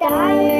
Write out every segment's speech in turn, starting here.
tayo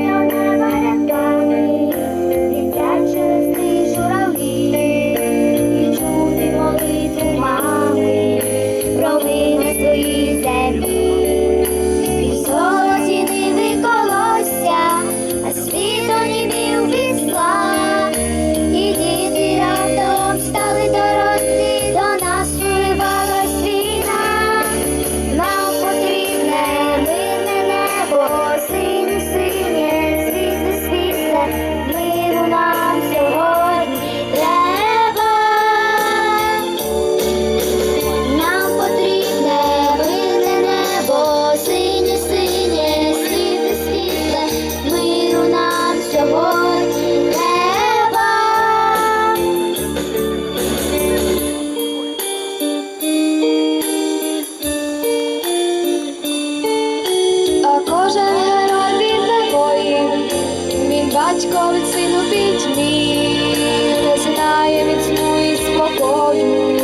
батько від сину пітьмі, не знає міцну і спокою.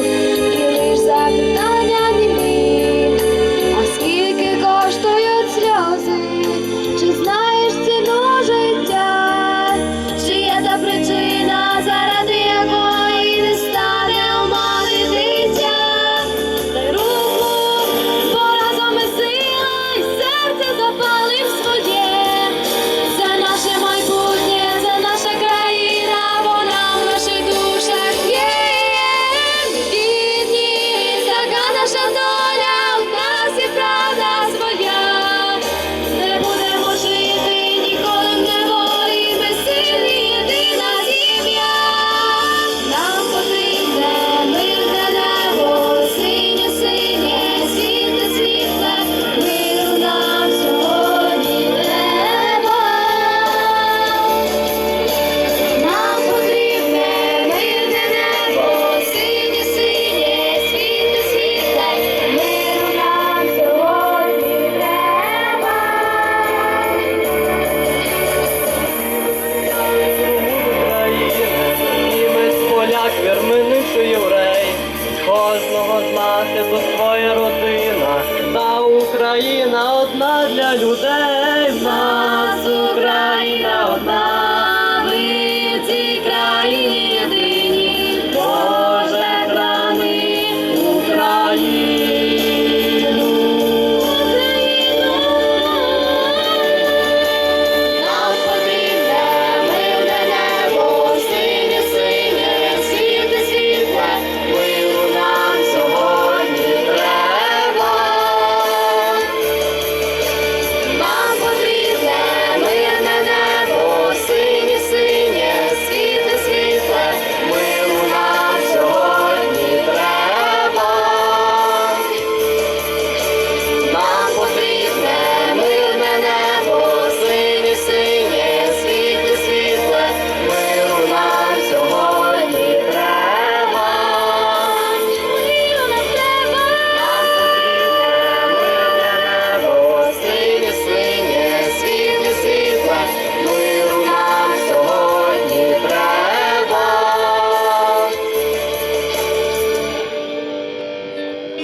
щастя, тут твоя родина, та Україна одна для людей нас.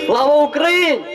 Слава Україні!